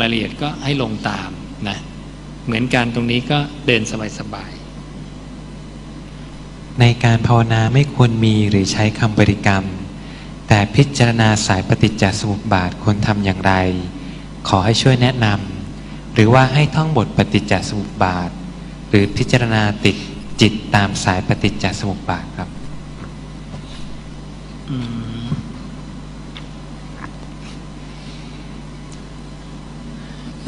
รายละเอียดก็ให้ลงตามนะ เหมือนการตรงนี้ก็เดินสบายในการภาวนาไม่ควรมีหรือใช้คำบริกรรม แต่พิจารณาสายปฏิจจสมุปบาทควรทำอย่างไร ขอให้ช่วยแนะนำหรือว่าให้ท่องบทปฏิจจสมุปบาท หรือพิจารณาติดจิตตามสายปฏิจจสมุปบาทครับๆอืม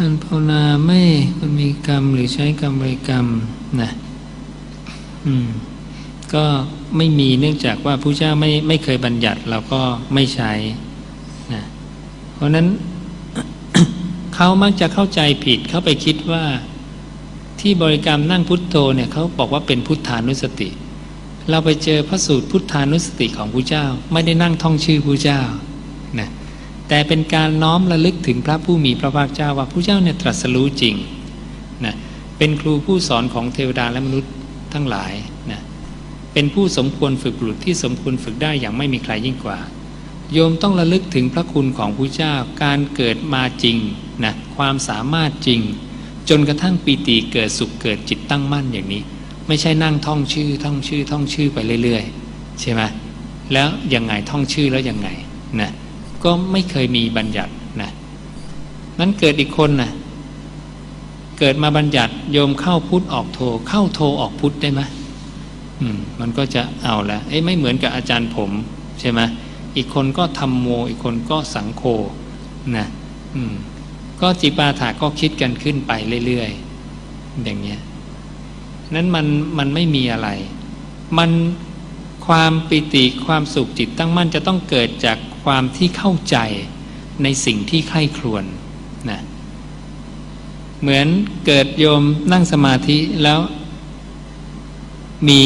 การภาวนาไม่ควรมีกรรมหรือใช้กรรมบริกรรมนะอืมก็ไม่มีเนื่องจากว่าผู้เจ้าไม่ไม่เคยบัญญัติเราก็ไม่ใช้นะเพราะฉะนั้น เขามักจะเข้าใจผิดเขาไปคิดว่าที่บริกรรมนั่งพุทโธเนี่ยเขาบอกว่าเป็นพุทธานุสติ เราไปเจอพระสูตรพุทธานุสติของผู้เจ้า ไม่ได้นั่งท่องชื่อผู้เจ้านะ แต่เป็นการน้อมระลึกถึงพระผู้มีพระภาคเจ้าว่าผู้เจ้าเนี่ยตรัสรู้จริงนะเป็นครูผู้สอนของเทวดาและมนุษย์ทั้งหลายนะเป็นผู้สมควรฝึกบุรุษที่สมควรฝึกได้อย่างไม่มีใครยิ่งกว่า โยมต้องระลึกถึงพระคุณของผู้เจ้าการเกิดมาจริงนะความสามารถจริง จนกระทั่งปีติเกิดสุขเกิดจิตตั้งมั่นอย่างนี้ ไม่ใช่นั่งท่องชื่อท่องชื่อท่องชื่อไปเรื่อยๆ ใช่ไหมแล้วยังไงท่องชื่อแล้วยังไงนะ ก็ไม่เคยมีบัญญัตินะนั้นเกิดอีกคนนะเกิดมาบัญญัติโยมเข้าพุทธออกโท เข้าโทออกพุทธได้ไหมอืมมันก็จะเอาละเอ้ยไม่เหมือนกับอาจารย์ผมใช่ไหมอีกคนก็ทำโม อีกคนก็สังโฆนะอืมก็จิปาถาก็คิดกันขึ้นไปเรื่อยๆอย่างเงี้ยนั้นมันมันไม่มีอะไร มัน ความปิติความสุขจิตตั้งมั่นจะต้องเกิดจากความที่เข้าใจในสิ่งที่ใคร่ครวญนะเหมือนเกิดโยมนั่งสมาธิแล้ว มี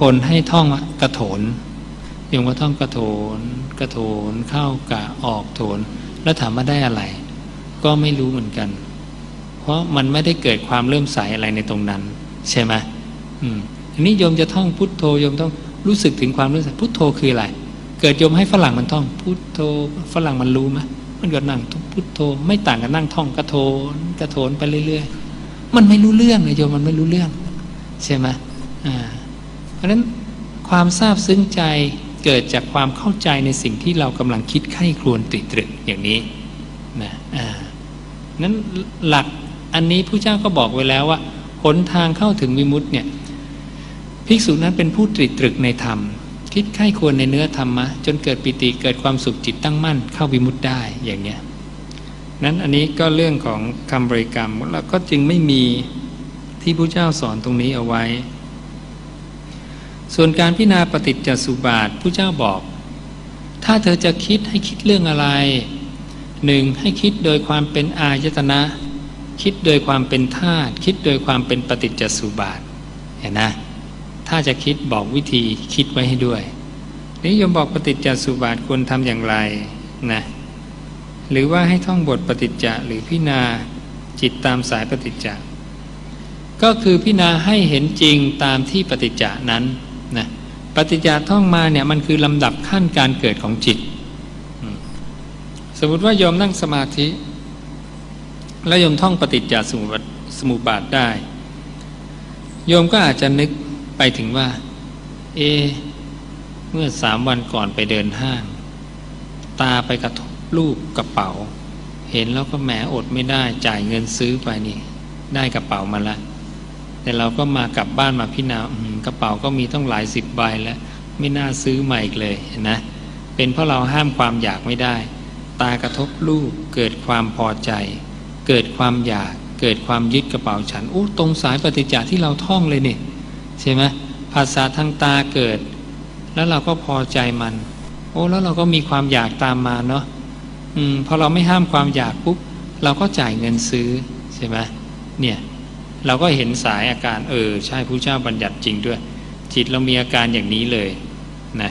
คนให้ท่องกระโถนโยมก็ท่องกระโถนกระโถนเข้ากะออกโถน แล้วถามว่าได้อะไร ก็ไม่รู้เหมือนกัน เพราะมันไม่ได้เกิดความเริ่มใสอะไรในตรงนั้น ใช่ไหมอืมอันนี้โยมจะท่องพุทโธโยมต้อง รู้สึกถึงความรู้สึกพุทโธคืออะไร เกิดโยมให้ฝรั่งมันท่อง พุทโธฝรั่งมันรู้ไหมมันก็นั่งพุทโธไม่ต่างกันนั่งท่องกระโถนกระโถนไปเรื่อยๆ มันไม่รู้เรื่องเลยโยมมันไม่รู้เรื่องใช่ไหมอ่าเพราะฉะนั้นความทราบซึ้งใจเกิดจากความเข้าใจในสิ่งที่เรากำลังคิดไข้ครวญตรีตรึกอย่างนี้นะอ่านั้นหลักอันนี้ผู้เจ้าก็บอกไว้แล้วว่าหนทางเข้าถึงวิมุตติเนี่ย ภิกษุนั้นเป็นผู้ตรีตรึกในธรรม คิดไข้ควรในเนื้อธรรมะ จนเกิดปิติเกิดความสุขจิตตั้งมั่น เข้าวิมุตติได้อย่างเนี้ยนั้นอันนี้ก็เรื่องของคำบริกรรมแล้วก็จึงไม่มีที่ผู้เจ้าสอนตรงนี้เอาไว้ ส่วนการพิจารณาปฏิจจสุบาทผู้เจ้าบอก ถ้าเธอจะคิดให้คิดเรื่องอะไรหนึ่งให้คิดโดยความเป็นอายตนะ คิดโดยความเป็นธาตุคิดโดยความเป็นปฏิจจสุบาทเห็นนะ ถ้าจะคิดบอกวิธีคิดไว้ให้ด้วยนี่ยมบอกปฏิจจสุบาทควรทำอย่างไรนะหรือว่าให้ท่องบทปฏิจจะหรือพิณาจิตตามสายปฏิจจะก็คือพิณาให้เห็นจริงตามที่ปฏิจจานั้นนะปฏิจจาท่องมาเนี่ยมันคือลำดับขั้นการเกิดของจิต สมมติว่าโยมนั่งสมาธิ แล้วโยมท่องปฏิจจสมุบาทสมุปบาทได้ โยมก็อาจจะนึก ไปถึงว่า เอ เมื่อสามวันก่อนไปเดินห้าง ตาไปกระทบรูปกระเป๋า เห็นแล้วก็แหมอดไม่ได้จ่ายเงินซื้อไปนี่ ได้กระเป๋ามาละ แต่เราก็มากลับบ้านมาพี่นากระเป๋าก็มีต้องหลายสิบใบแล้ว ไม่น่าซื้อใหม่อีกเลยเห็นนะ เป็นเพราะเราห้ามความอยากไม่ได้ ตากระทบรูปเกิดความพอใจ เกิดความอยากเกิดความยึดกระเป๋าฉันโอ้ตรงสายปฏิจจาที่เราท่องเลยนี่ ใช่ไหมภาษาทางตาเกิด แล้วเราก็พอใจมัน โอ้แล้วเราก็มีความอยากตามมาเนาะอืมพอเราไม่ห้ามความอยากปุ๊บเราก็จ่ายเงินซื้อใช่ไหมเนี่ยเราก็เห็นสายอาการเออใช่ผู้เจ้าบัญญัติจริงด้วย จิตเรามีอาการอย่างนี้เลยนะ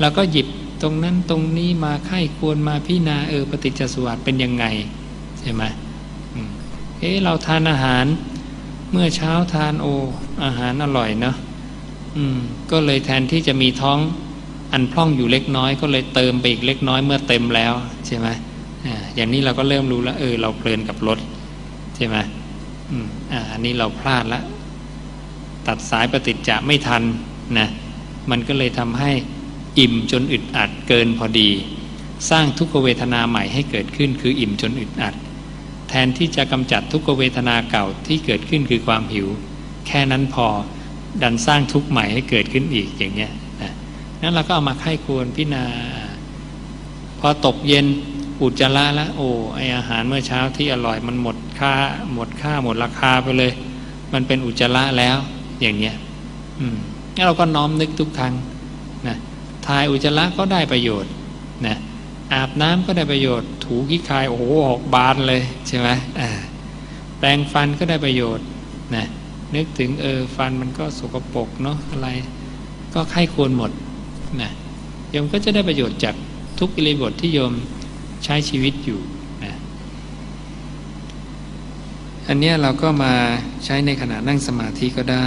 เราก็หยิบตรงนั้นตรงนี้มาไข้ควรมาพิจารณาเออปฏิจจสมุปบาทเป็นยังไงใช่ไหมเอ๊ะเราทานอาหาร เมื่อเช้าทานโอ อาหารอร่อยเนาะอืม ก็เลยแทนที่จะมีท้องอันพร่องอยู่เล็กน้อย ก็เลยเติมไปอีกเล็กน้อยเมื่อเต็มแล้วใช่ไหมอ่าอย่างนี้เราก็เริ่มรู้แล้วเออ เราเพลินกับรถใช่ไหมอืมอ่าอันนี้เราพลาดละตัดสายปฏิจจะไม่ทันนะมันก็เลยทำให้อิ่มจนอึดอัดเกินพอดี สร้างทุกขเวทนาใหม่ให้เกิดขึ้นคืออิ่มจนอึดอัด แทนที่จะกำจัดทุกเวทนาเก่าที่เกิดขึ้นคือความหิว แค่นั้นพอดันสร้างทุกข์ใหม่ให้เกิดขึ้นอีกอย่างเงี้ยนะนั้นเราก็เอามาไข้ควรพิจารณา พอตกเย็นอุจจาระแล้วโอ้ไออาหารเมื่อเช้าที่อร่อยมันหมดค่าหมดค่าหมดราคาไปเลย มันเป็นอุจจาระแล้ว อย่างเงี้ยอืมงั้นเราก็น้อมนึกทุกครั้งนะทายอุจจาระก็ได้ประโยชน์นะอาบน้ำก็ได้ประโยชน์ ถูขี้คายโอ้โหออกบานเลยใช่ไหมแปรงฟันก็ได้ประโยชน์นะนึกถึงเออฟันมันก็สกปรกเนาะอะไร ก็ไข้ควรหมดนะโยมก็จะได้ประโยชน์จากทุกอิริบทที่โยมใช้ชีวิตอยู่นะอันนี้เราก็มาใช้ในขณะนั่งสมาธิก็ได้